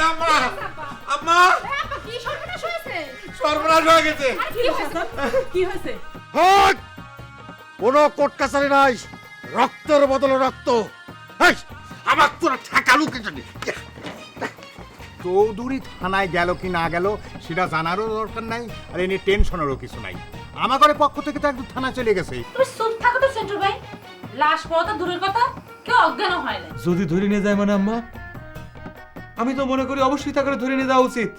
সর্বনাশ গেছে আম্মা। আম্মা। কি সর্বনাশ হয়েছে সর্বনাশ হয়ে গেছে। কি হয়েছে? কি হয়েছে? হট কোনো কোর্ট কাছারি নাই। রক্তের বদলে রক্ত। হেই, আমার তোরা ঠেকালু কে জানি চৌধুরী থানায় গেল কি না গেল সেটা জানারও দরকার নাই আর এনে টেনশনেরও কিছু নাই। আমাদের পক্ষ থেকে তো একদম থানা চলে গেছে। তুমি চুপ থাকো তো সেন্টু ভাই। লাশ পাওয়া তো দূরের কথা কেউ অজ্ঞান হয় না যদি ধরে নিয়ে যায় মানে আম্মা? আমি তো মনে করি অবশ্যই তাকে ধরে নিয়ে যাওয়া উচিত।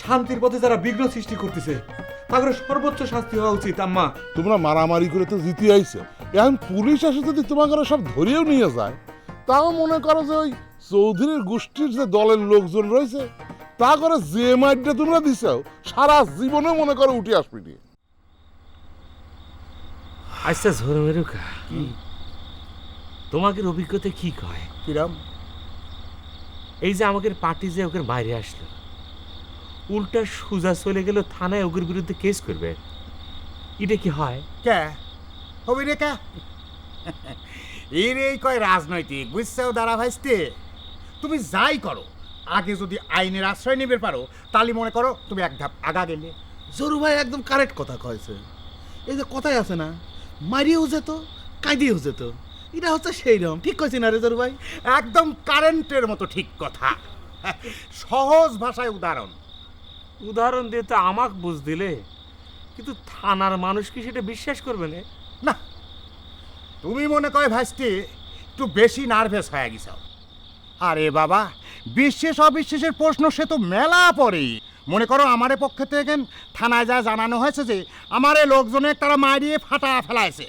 শান্তির পথে যারা বিঘ্ন সৃষ্টি করতেছে তাদের সর্বোচ্চ শাস্তি হওয়া উচিত আম্মা। তোমরা মারামারি করে তো জিতে আইছে। এখন পুলিশ এসে যদি তোমাকে সব ধরিয়েও নিয়ে যায় তাও মনে করো যে ওই চৌধুরীর গোষ্ঠীর যে দলের লোকজন রয়েছে তা করে যে মাইটটা তোমরা দিছো সারা জীবনে মনে করো উঠে আসবি নি। আচ্ছা ঝোর মেরুকা। তোমাদের অভিজ্ঞতা কি কয়? কিরম? এই যে আমাদের পার্টি যে ওকে বাইরে আসলো উল্টা সুজা চলে গেল থানায় ওদের বিরুদ্ধে কেস করবে। এটা কি হয়? কে? হবি রে কে? এর এই কয় রাজনৈতিক বুঝছেও দাঁড়া ভাইস্তে তুমি যাই করো আগে যদি আইনের আশ্রয় নিবে পারো তাহলে মনে করো তুমি এক ধাপ আগা গেলে। জরু ভাই একদম কারেক্ট কথা কয়েছে। এই যে কথাই আছে না মারিয়েও যেত কাঁদিয়েও যেত। এটা হচ্ছে সেই রকম। ঠিক কয়েছি না রে জরু ভাই? একদম কারেন্টের মতো ঠিক কথা। সহজ ভাষায় উদাহরণ। উদাহরণ দিয়ে তো আমাকে বুঝ দিলে। কিন্তু থানার মানুষ কি সেটা বিশ্বাস করবে না? না। তুমি মনে করে ভাইস্তি একটু বেশি নার্ভাস হয়ে গেছ। আরে বাবা বিশ্বাস অবিশ্বাসের প্রশ্ন সে তো মেলা পড়ে মনে করো আমারে পক্ষে থেকে থানায় যা জানানো হয়েছে যে আমারে লোকজনে তারা মারিয়ে ফাটা ফেলাইছে।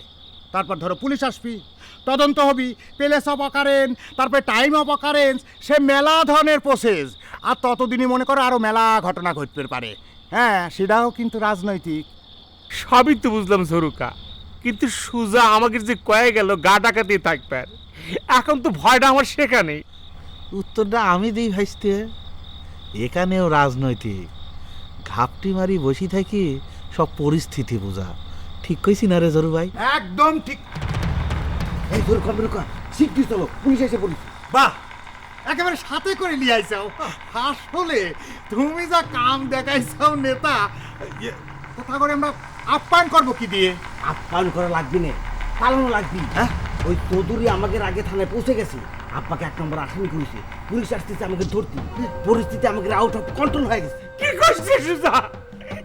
তারপর ধরো পুলিশ আসবি তদন্ত হবি। প্লেস অফ অকারেন্স তারপরে টাইম অফ অকারেন্স সে মেলা ধরনের প্রসেস আর ততদিনই মনে করো আরও মেলা ঘটনা ঘটতে পারে। হ্যাঁ সেটাও কিন্তু রাজনৈতিক। সবই তো বুঝলাম ঝরুকা কিন্তু সুজা আমাকে যে কয়ে গেল গা ডাকাতেই থাকবে। এখন তো ভয়টা আমার শেখা নেই উত্তরটা আমি দিই ভাইস্তে এখানেও রাজনৈতিক। ঘাপটি মারি বসি থাকি সব পরিস্থিতি বোঝা। ঠিক কইছি না রে জরু ভাই? একদম ঠিক। এই তোর কবে রুকা শিগগির চলো পুলিশ এসে পুলিশ বাহ! একেবারে সাথে করে নিয়ে আইসাও আসলে তুমি যা কাম দেখাইছাও নেতা ইয়ে, কথা করে আমরা আপ্যায়ন করব কি দিয়ে? আপ্যায়ন করা লাগবে না পালানো লাগবে। হ্যাঁ? ওই চৌধুরী আমাকে আগে থানায় পৌঁছে গেছে। আব্বাকে এক নম্বর আসামি করেছে। পুলিশ আসতেছে আমাকে ধরতে। পরিস্থিতি আমাকে আউট অফ কন্ট্রোল হয়ে গেছে। কি করছিস সুজা?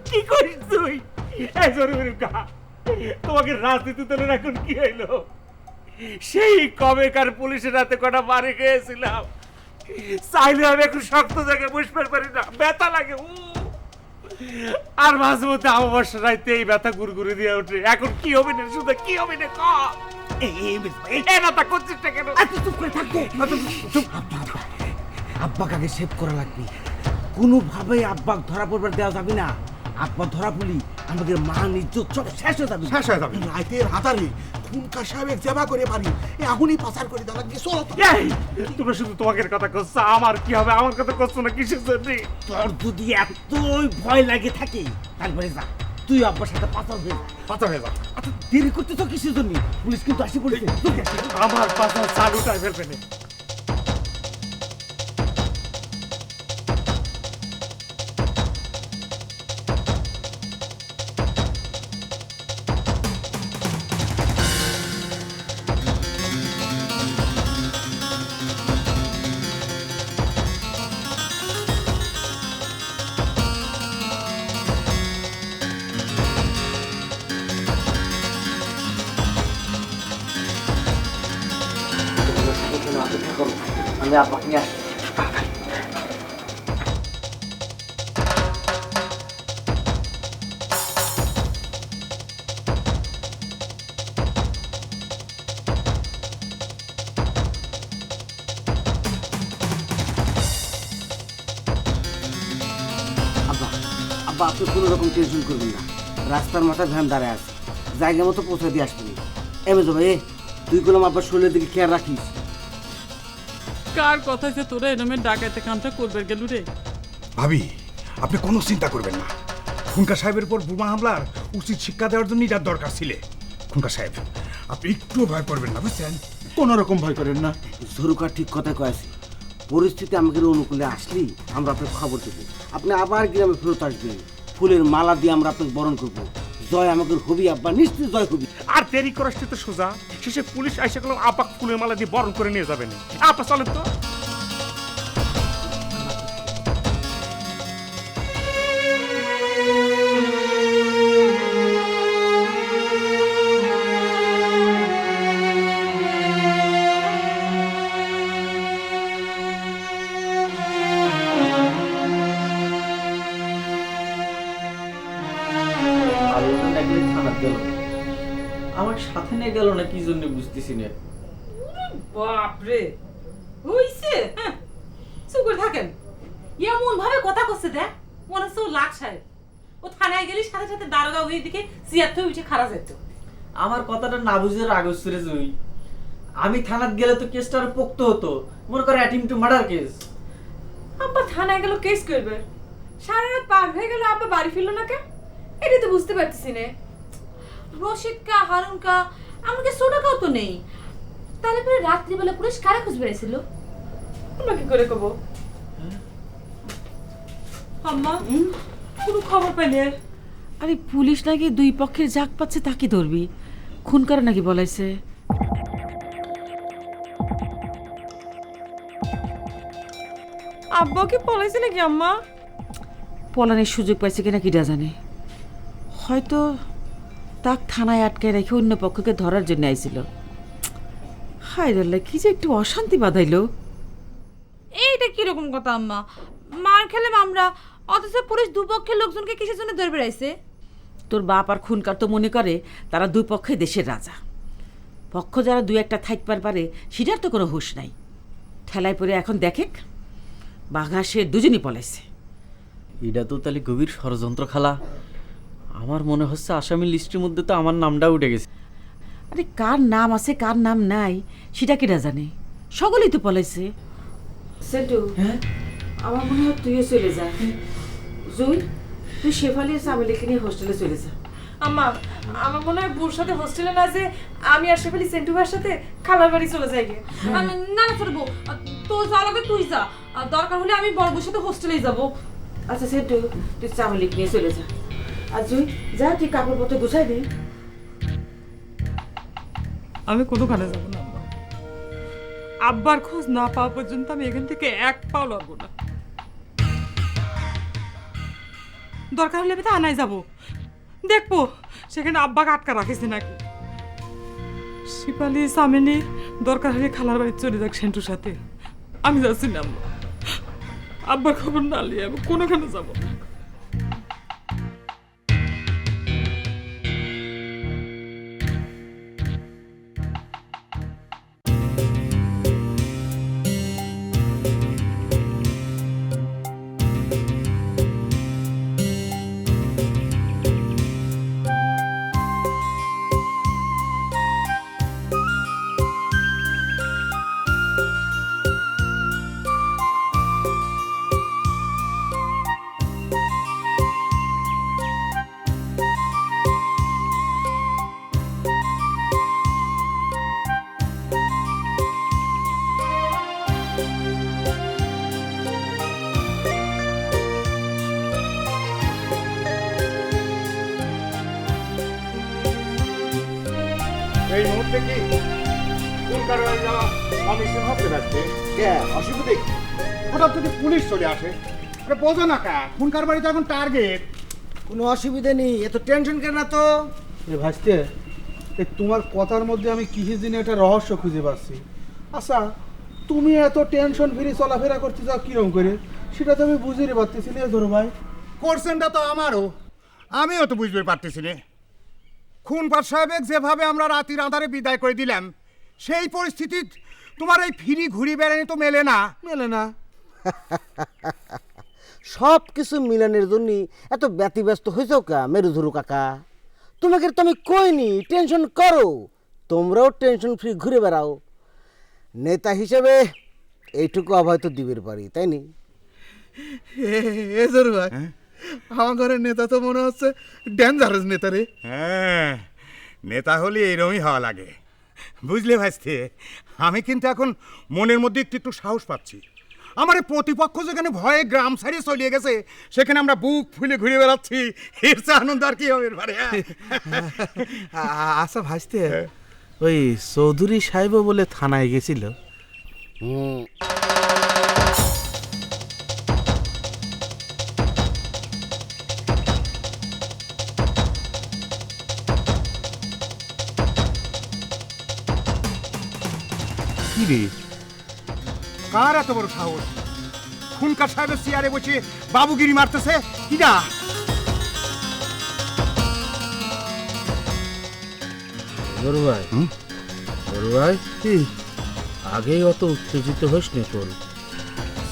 কি করিস তুই? তোমাকে রাজনীতি দলের এখন কি হইল? সেই কবেকার পুলিশের হাতে কটা মারে গিয়েছিলাম চাইলে আমি একটু শক্ত জায়গায় বসবার পারি না ব্যথা লাগে উ। আর মাঝে মধ্যে অমাবস্যা রাইতে এই ব্যথা গুড়গুড়ি দিয়ে ওঠে। এখন কি হবে না শুধু কি হবে না ক না কেন? করে আব্বাকে সেভ করা লাগবে। কোনোভাবে আব্বাক ধরা পড়বার দেওয়া যাবে না। আব্বা ধরা পড়লি আমাদের মান ইজ্জত সব শেষ হয়ে যাবে। শেষ হয়ে যাবে। রাইতের হাতারে খুনকা সাহেবের জেবা করে পারি এখনই পাচার করে দেওয়া লাগবে চলো এই তোমরা শুধু তোমাকে কথা করছ আমার কি হবে আমার কথা করছ না কিসের জন্য? তোর যদি এতই ভয় লাগে থাকে তারপরে যা তুই আব্বার সাথে পাচার হয়ে যা। পাতা হয়ে যা। আচ্ছা দেরি করতে তো কিসের জন্য? পুলিশ কিন্তু আসি পড়েছে। আমার পাশা চালুটাই ফেলবে না আমি আব্বাকে আব্বা আপনি কোনো রকম টেনশন করবেন না। রাস্তার মাথায় ভ্যান দাঁড়ায় আছে। জায়গা মতো পৌঁছে দিয়ে আসবেন। এমে তো ভাই তুই কোনো আব্বার শরীরের দিকে খেয়াল রাখিস? কার কথা যে তোরা এরমের ডাকাইতে কামটা করবে গেলু রে? ভাবি আপনি কোনো চিন্তা করবেন না। খুনকা সাহেবের উপর বোমা হামলার উচিত শিক্ষা দেওয়ার জন্য যার দরকার ছিলে। খুনকা সাহেব আপনি একটু ভয় করবেন না বুঝছেন? কোনো রকম ভয় করেন না। ঝরুকা ঠিক কথা কয়েছে। পরিস্থিতি আমাদের অনুকূলে আসলেই আমরা আপনাকে খবর দেবো। আপনি আবার গ্রামে ফেরত আসবেন। ফুলের মালা দিয়ে আমরা আপনাকে বরণ করব। জয় আমাদের হবি আব্বা নিশ্চয় জয় হবি আর দেরি করার তো সোজা। শেষে পুলিশ আইসা গেলাম আপাক ফুলের মালা দিয়ে বরণ করে নিয়ে যাবেন। আপা, চলেন তো। গেল না কি জন্য বুঝতেছি না। বাপরে। হইছে হ্যাঁ। চুপ করে থাকেন। এমন ভাবে কথা করছে দেখ মনে হচ্ছে ও লাখ সাহেব। ও থানায় গেলে সাথে সাথে দারোগা ওই দিকে চেয়ার থেকে উঠে খারাপ যেত। আমার কথাটা না বুঝে রাগ হচ্ছে জুই। আমি থানাত গেলে তো কেসটা আরও পোক্ত হতো। মনে করে অ্যাটিম টু মার্ডার কেস। আব্বা থানায় গেল কেস করবে। সারা রাত পার হয়ে গেল আব্বা বাড়ি ফিরলো না কে এটাই তো বুঝতে পারতেছি না। রশিদ কা হারুন কা এমনকি সোডাকাও তো নেই। তাহলে পরে রাত্রিবেলা পুলিশ কারা খুঁজ বেড়েছিল আমরা কি করে কব? আম্মা কোনো খবর পেলে? আরে পুলিশ নাকি দুই পক্ষের জাক পাচ্ছে তাকে ধরবি? খুন করে নাকি বলাইছে? আব্বা কি পলাইছে নাকি আম্মা? পলানের সুযোগ পাইছে কিনা কিটা জানে। হয়তো তাক থানায় আটকে রেখে অন্য পক্ষকে ধরার জন্য আইছিল। হায় রে কি যে একটু অশান্তি বাঁধাইলো। এইটা কীরকম কথা আম্মা? মার খেলাম আমরা অথচ পুলিশ দুপক্ষের লোকজনকে কিসের জন্য ধরে বেড়াইছে? তোর বাপ আর খুনকার তো মনে করে তারা দুই পক্ষে দেশের রাজা। পক্ষ যারা দুই একটা থাকবার পারে সেটার তো কোনো হুঁশ নাই। ঠেলায় পড়ে এখন দেখেক বাঘা সে দুজনই পলাইছে। এটা তো তাহলে গভীর ষড়যন্ত্র খালা। আমার মনে হচ্ছে আসামি লিস্টের মধ্যে তো আমার নামটা উঠে গেছে। আরে কার নাম আছে কার নাম নাই সেটা কেটা জানে? সকলেই তো পলাইছে। সেটু হ্যাঁ? আমার মনে হয় তুইও চলে যা। জুই তুই শেফালি সামিলিকে নিয়ে হোস্টেলে চলে যা। আম্মা আমার মনে হয় বুর সাথে হোস্টেলে না যে আমি আর শেফালি সেন্টু ভাইয়ের সাথে খালার বাড়ি চলে যাই গে। আমি না না বউ তোর যা লাগে তুই যা। আর দরকার হলে আমি বড় সাথে হোস্টেলেই যাব। আচ্ছা সেটু তুই চামলিক নিয়ে চলে যা। আর জুই যা, তুই কাপড়পত্র গুছাই দে। আমি কোনোখানে যাব না আব্বার খোঁজ না পাওয়া পর্যন্ত আমি এখান থেকে এক পাও লড়বো না। দরকার হলে আমি তো আনাই যাব। দেখব, সেখানে আব্বাকে আটকা রাখিস নাকি। শিপালি, সামিনী, দরকার হলে খালার বাড়ি চলে যাক সেন্টুর সাথে। আমি যাচ্ছি না আব্বার খবর না নিয়ে আমি কোনোখানে যাব না। এই মুহূর্তে কি কোন কারণে যাওয়া কমিশন হচ্ছে যাচ্ছে অসুবিধে? হঠাৎ যদি পুলিশ চলে আসে আরে বোঝো না কা খুনকার বাড়িতে এখন টার্গেট কোনো অসুবিধা নেই এত টেনশন কেন না তো এ ভাসতে এ তোমার কথার মধ্যে আমি কিসের জন্য একটা রহস্য খুঁজে পাচ্ছি। আচ্ছা তুমি এত টেনশন ফ্রি চলাফেরা করতে যাও কিরম করে? সেটা তো আমি বুঝিয়ে পারতেছি না ধরো ভাই। কোর্সেনটা তো আমারও। আমিও তো বুঝতে পারতেছি না। খুন পাট সাহেবেক যেভাবে আমরা রাতির আধারে বিদায় করে দিলাম সেই পরিস্থিতি তোমার এই ফিরি ঘুরি বেড়ানি তো মেলে না। মেলে না। সব কিছু মিলানের জন্য এত ব্যতিব্যস্ত হয়েছ কা মেরুধরু কাকা? তোমাকে তো আমি কইনি টেনশন করো। তোমরাও টেনশন ফ্রি ঘুরে বেড়াও। নেতা হিসেবে এইটুকু অভয় তো দিবের পারি তাই নি? এ ঘরের নেতা তো মনে হচ্ছে ডেঞ্জারাস নেতা রে। হ্যাঁ নেতা হলে এরমই হওয়া লাগে। বুঝলে ভাইস্তে আমি কিন্তু এখন মনের মধ্যে একটু একটু সাহস পাচ্ছি। আমার প্রতিপক্ষ যেখানে ভয়ে গ্রাম ছাড়িয়ে চলিয়ে গেছে সেখানে আমরা বুক ফুলে ঘুরে বেড়াচ্ছি। এর চেয়ে আনন্দ আর কি হবে এবারে হ্যাঁ? আচ্ছা ভাইস্তে ওই চৌধুরী সাহেব বলে থানায় গেছিল। হুম। কি রে? কার এত বড় সাহস? খুনকার সাহেবের চেয়ারে বসে বাবুগিরি মারতেছে? কিরা বড় ভাই। বড় ভাই কি? আগেই অত উত্তেজিত হইস নি তোর?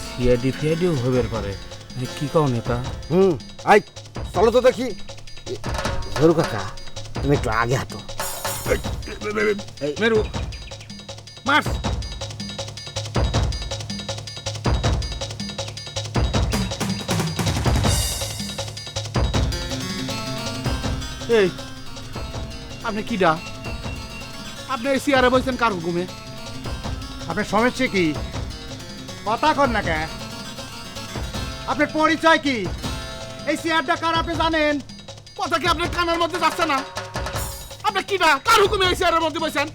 সিআইডি ফিআইডিও হবের পারে। কি কও নেতা? হুম আই চলো তো দেখি। ঝরু কাকা তুমি একটু আগে হাঁটো। মেরু মার্স এই আপনি কিডা আপনি এই চেয়ারে বসেন কার হুকুমে? আপনার সমস্যা কি? কথা কর না কে আপনার পরিচয় কি? এই চেয়ারটা কার আপনি জানেন? কথা কি আপনার কানের মধ্যে যাচ্ছে না? আপনি কিডা কার হুকুমে এই চেয়ারের মধ্যে বসেন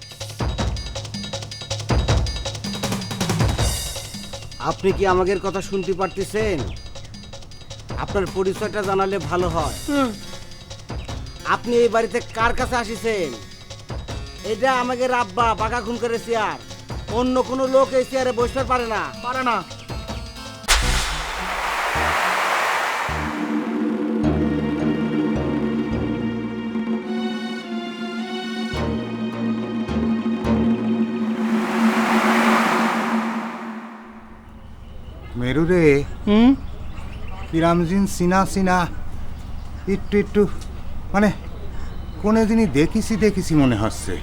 আপনি কি আমাদের কথা শুনতে পারতেছেন? আপনার পরিচয়টা জানালে ভালো হয়। আপনি এই বাড়িতে কার কাছে আসিছেন? এটা আমাকে রাব্বা বাঘা খুন করে চেয়ার অন্য কোনো লোক এই চেয়ারে বসতে পারে না। পারে না। মেরু রে হুম? কিরামজিন সিনা সিনা একটু একটু মানে কোনো দিনই দেখিছি দেখিছি মনে হচ্ছে।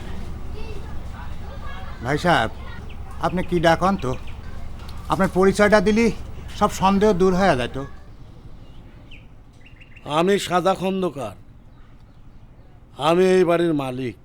ভাই সাহেব, আপনি কি ডাকন তো? আপনার পরিচয়টা দিলি, সব সন্দেহ দূর হয়ে তো। আমি সাদা খন্দকার। আমি এই বাড়ির মালিক।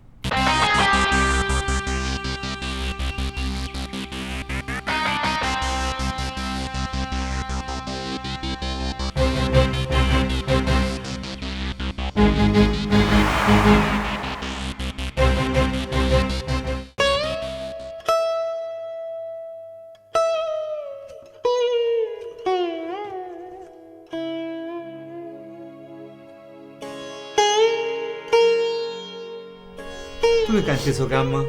তুমি কাঁদতেছো আম্মা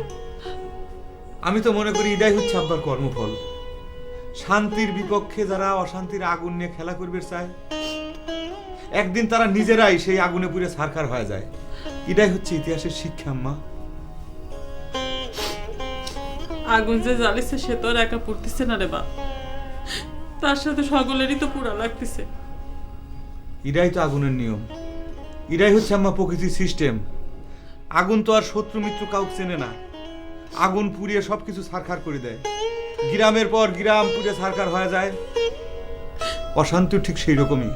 আমি তো মনে করি এটাই হচ্ছে আব্বার কর্মফল। শান্তির বিপক্ষে যারা অশান্তির আগুন নিয়ে খেলা করবে চায় একদিন তারা নিজেরাই সেই আগুনে পুড়ে সারখার হয়ে যায়। এটাই হচ্ছে ইতিহাসের শিক্ষা আম্মা আগুন যে জ্বালিছে সে তো আর একা পড়তেছে না রে বা তার সাথে সকলেরই তো পুরা লাগতেছে। এটাই তো আগুনের নিয়ম। এটাই হচ্ছে আম্মা প্রকৃতির সিস্টেম আগুন তো আর শত্রু মিত্র কাউকে চেনে না। আগুন পুড়িয়ে সবকিছু সারখার করে দেয়। গ্রামের পর গ্রাম পুড়ে সারখার হয়ে যায়। অশান্তি ঠিক সেই রকমই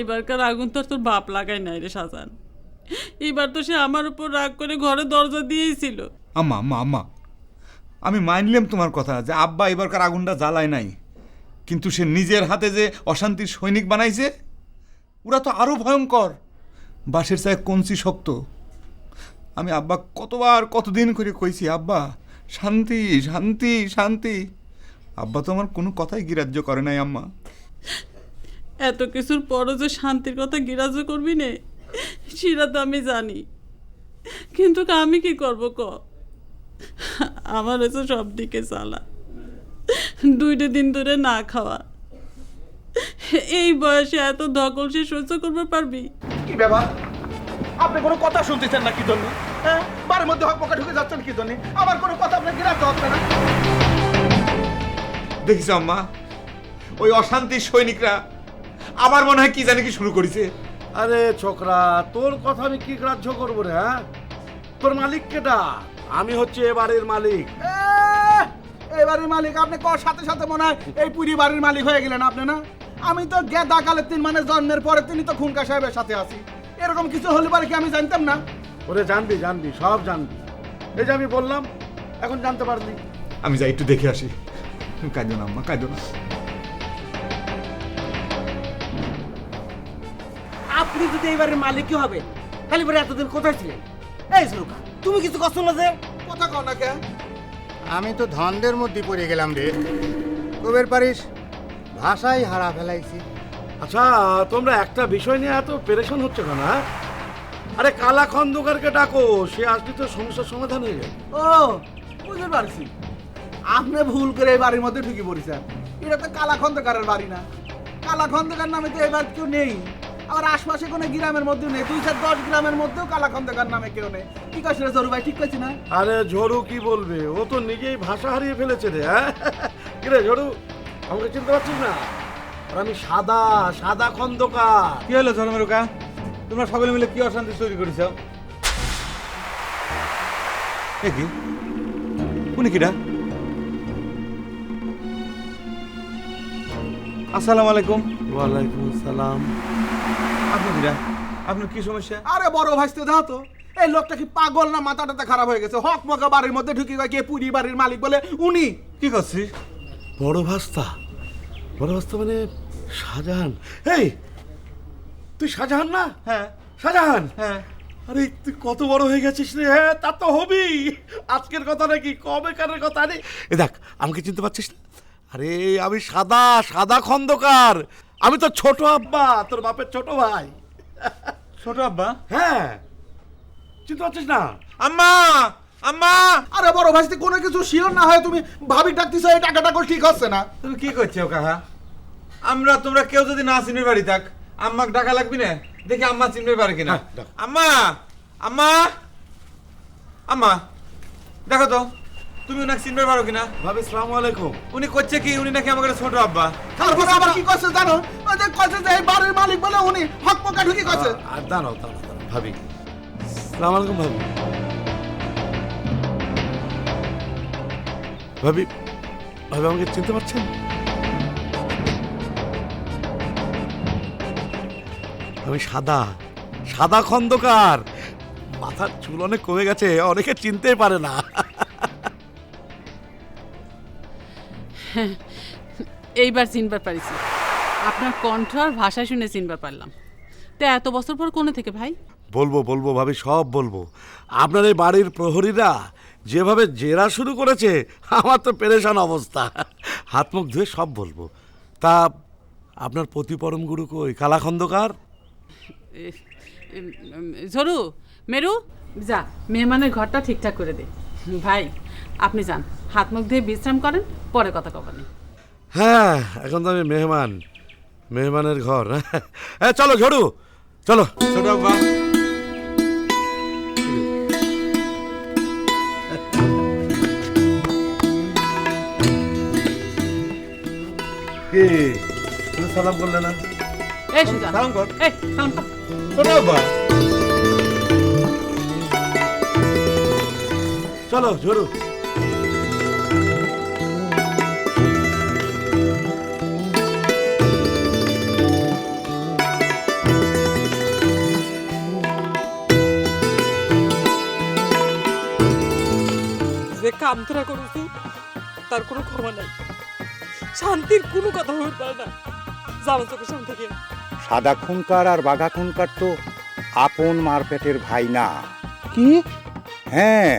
এবারকার আগুন তো আর তোর বাপ লাগাই নাই রে সাজান। এবার তো সে আমার উপর রাগ করে ঘরে দরজা দিয়েছিল আম্মা আম্মা আম্মা। আমি মানলাম তোমার কথা যে আব্বা এবারকার আগুনটা জ্বালায় নাই। কিন্তু সে নিজের হাতে যে অশান্তির সৈনিক বানাইছে ওরা তো আরও ভয়ঙ্কর। বাঁশের চায় কঞ্চি শক্ত। আমি আব্বা কতবার কতদিন করে কইছি আব্বা শান্তি শান্তি শান্তি। আব্বা তো আমার কোনো কথাই গ্রাহ্য করে নাই আম্মা। এত কিছুর পরও যে শান্তির কথা গিরাজ করবি নে সেটা তো আমি জানি। কিন্তু আমি কি করব ক? আমার হচ্ছে সব দিকে চালা দুইটা দিন ধরে না খাওয়া। এই বয়সে এত ধকল সে সহ্য করবে পারবি? কি ব্যাপার? আপনি কোনো কথা শুনতেছেন না কি জন্য? হ্যাঁ? বাড়ির মধ্যে হক পকা ঢুকে যাচ্ছেন কি জন্য? আমার কোনো কথা আপনাকে গিরাতে হচ্ছে না? দেখিস আম্মা ওই অশান্তির সৈনিকরা আবার মনে হয় কি জানি কি শুরু করেছে। আরে ছোকরা তোর কথা আমি কি গ্রাহ্য করব রে হ্যাঁ? তোর মালিক কেটা আমি হচ্ছে এ বাড়ির মালিক। এই বাড়ির মালিক আপনি কর সাথে সাথে মনে হয় এই পুরি বাড়ির মালিক হয়ে গেলেন আপনি না? আমি তো গেদা কালের তিন মানে জন্মের পরে তিনি তো খুনকা সাহেবের সাথে আছি। এরকম কিছু হলে পারে কি আমি জানতাম না? ওরে জানবি জানবি সব জানবি। এই যে আমি বললাম এখন জানতে পারলি আমি যাই একটু দেখে আসি। কাঁদো না আম্মা কাঁদো না। আপনি যদি এবারের মালিকই হবে? তাহলে পরে এতদিন কোথায় ছিলেন? এই সুরুকা তুমি কিছু কষ্ট না যে? কথা কও না কে? আমি তো ধন্দের মধ্যে পড়ে গেলাম রে। কবের পারিস? ভাষাই হারা ফেলাইছি। আচ্ছা তোমরা একটা বিষয় নিয়ে এত পেরেশান হচ্ছে কেন হ্যাঁ? আরে কালা খন্দকারকে ডাকো সে আসলে তো সমস্যার সমাধান হয়ে যাবে। ও বুঝতে পারছি। আপনি ভুল করে এই বাড়ির মধ্যে ঢুকে পড়েছেন। এটা তো কালা খন্দকারের বাড়ি না। কালা খন্দকার নামে তো এবার কেউ নেই। আবার আশপাশে কোনো গ্রামের মধ্যেও নেই। দুই চার দশ গ্রামের মধ্যেও কালা খন্দকার নামে কেউ নেই। কি রে জরু ভাই ঠিক করছি না? আরে ঝড়ু কি বলবে? ও তো নিজেই ভাষা হারিয়ে ফেলেছে রে হ্যাঁ? কিরে ঝড়ু আমাকে চিনতে পারছিস না? আর আমি সাদা সাদা খন্দকার। কি হলো ধর্মেরুকা তোমরা সকলে মিলে কি অশান্তি তৈরি করেছ? এ কি? উনি কিরা আসসালামু আলাইকুম। ওয়ালাইকুম আসসালাম। আপনি কিরা আপনার কি সমস্যা? আরে বড় ভাইস্তে দাও তো। এই লোকটা কি পাগল না মাথাটাতে খারাপ হয়ে গেছে? হক মকা বাড়ির মধ্যে ঢুকে গিয়ে কে পুরি বাড়ির মালিক বলে উনি। কি করছিস? বড় ভাস্তা। বড় ভাস্তা মানে শাহজাহান। এই তুই শাহজাহান না? হ্যাঁ। শাহজাহান? হ্যাঁ। আরে তুই কত বড় হয়ে গেছিস রে? হ্যাঁ তা তো হবি আজকের কথা নাকি? কবেকারের কথা? রে এ দেখ আমাকে চিনতে পারছিস না? আরে আমি সাদা সাদা খন্দকার। আমি তো ছোট আব্বা তোর বাপের ছোট ভাই। ছোট আব্বা? হ্যাঁ। চিনতে পারছিস না? আম্মা! আম্মা! আরে বড় ভাইস্তে কোনো কিছু শিওর না হয় তুমি ভাবি ডাকতেছো এই টাকা টাকা ঠিক হচ্ছে না? তুমি কি করছ কাহা আমরা তোমরা কেউ যদি না চিনের বাড়ি থাক আম্মাকে ডাকা লাগবি না? দেখি আম্মা চিনবে পারে কিনা। হ্যাঁ, আম্মা আম্মা আম্মা দেখো তো তুমি ওনাকে চিনবে পারো কিনা? ভাবি সালাম আলাইকুম। উনি করছে কি? উনি নাকি আমাকে ছোট আব্বা। তারপরে আবার কি করছে জানো? ওই যে করছে যে বাড়ির মালিক বলে উনি হক মকা ঢুকে করছে আর দাঁড়াও দাঁড়াও ভাবি। সালাম আলাইকুম ভাবি। ভাবি ভাবি আমাকে চিনতে পারছেন? আমি সাদা। সাদা খন্দকার। মাথার চুল অনেক কমে গেছে অনেকে চিনতেই পারে না। এইবার চিনবার পারিছি। আপনার কণ্ঠ আর ভাষা শুনে চিনবার পারলাম। তা এত বছর পর কোনে থেকে ভাই? বলব বলব ভাবি সব বলব। আপনার এই বাড়ির প্রহরীরা যেভাবে জেরা শুরু করেছে আমার তো পেরেশান অবস্থা। হাত মুখ ধুয়ে সব বলব। তা আপনার প্রতি পরম গুরু কই? কালা ঝরু মেরু? যা মেহমানের ঘরটা ঠিকঠাক করে দে। ভাই আপনি যান। হাত মুখ দিয়ে বিশ্রাম করেন পরে কথা কবেন হ্যাঁ এখন তো আমি মেহমান। মেহমানের ঘর। হ্যাঁ চলো ঝরু চলো। ছোট সালাম করলে না? এই সুজা সালাম কর। এই সালাম কর। ছোট আব্বা। চলো ঝড়ু যে কাম তোরা করছি তার কোনো ক্ষমা নাই। শান্তির কোনো কথা হতে পারে না। জানো চোখের সামনে থেকে। সাদা খুনকার আর বাঘা খুনকার তো আপন মার পেটের ভাই না। কি? হ্যাঁ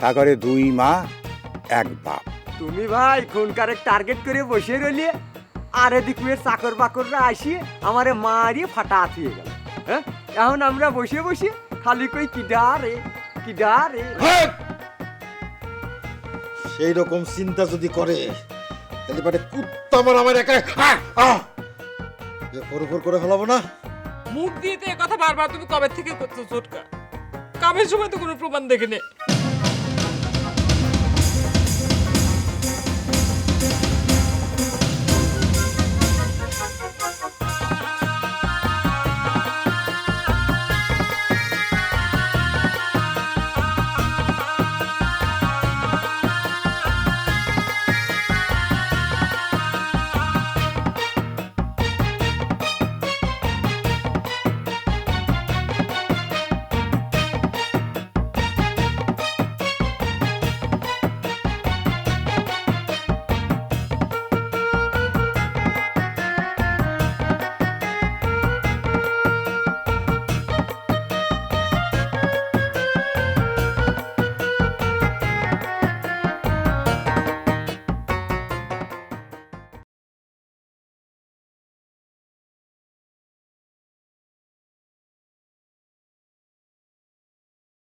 তা করে দুই মা এক বাপ। তুমি ভাই খুনকারের টার্গেট করে বসে রইলে আর এদিকে চাকর বাকররা আসিয়ে আমারে মারিয়ে ফাটা আতিয়ে গেল। হ্যাঁ? এখন আমরা বসে বসে খালি কই কি ডারে কি ডারে সেই রকম চিন্তা যদি করে তাহলে মানে কুত্তা আমার আমার একা আহ! উপর করে ফেলাবো না মুখ দিয়ে তো কথা বারবার তুমি কবে থেকে করছ চোটকা কামের সময় তো কোনো প্রমাণ দেখে নে